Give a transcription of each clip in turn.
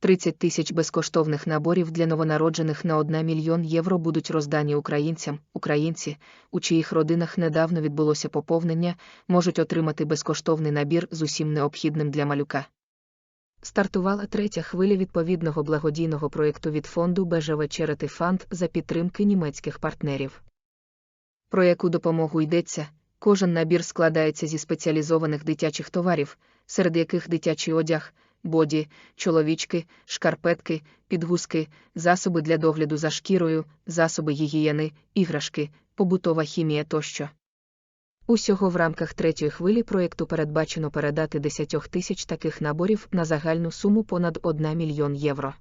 30 тисяч безкоштовних наборів для новонароджених на 1 мільйон євро будуть роздані українцям. Українці, у чиїх родинах недавно відбулося поповнення, можуть отримати безкоштовний набір з усім необхідним для малюка. Стартувала третя хвиля відповідного благодійного проєкту від фонду БЖВ Charity Fund за підтримки німецьких партнерів. Про яку допомогу йдеться, кожен набір складається зі спеціалізованих дитячих товарів, серед яких дитячий одяг, боді, чоловічки, шкарпетки, підгузки, засоби для догляду за шкірою, засоби гігієни, іграшки, побутова хімія тощо. Усього в рамках третьої хвилі проєкту передбачено передати 10 тисяч таких наборів на загальну суму понад 1 мільйон євро.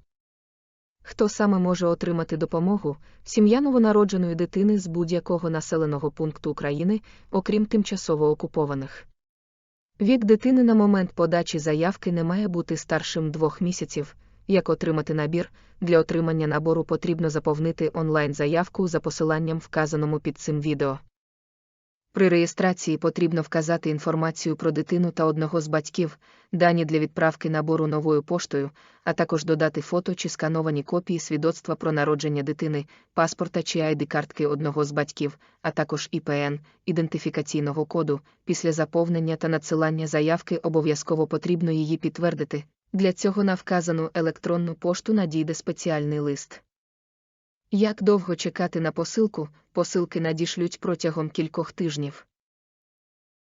Хто саме може отримати допомогу? Сім'я новонародженої дитини з будь-якого населеного пункту України, окрім тимчасово окупованих. Вік дитини на момент подачі заявки не має бути старшим двох місяців. Як отримати набір? Для отримання набору потрібно заповнити онлайн-заявку за посиланням, вказаному під цим відео. При реєстрації потрібно вказати інформацію про дитину та одного з батьків, дані для відправки набору новою поштою, а також додати фото чи скановані копії свідоцтва про народження дитини, паспорта чи ID-картки одного з батьків, а також ІПН, ідентифікаційного коду. Після заповнення та надсилання заявки обов'язково потрібно її підтвердити. Для цього на вказану електронну пошту надійде спеціальний лист. Як довго чекати на посилку, посилки надішлють протягом кількох тижнів.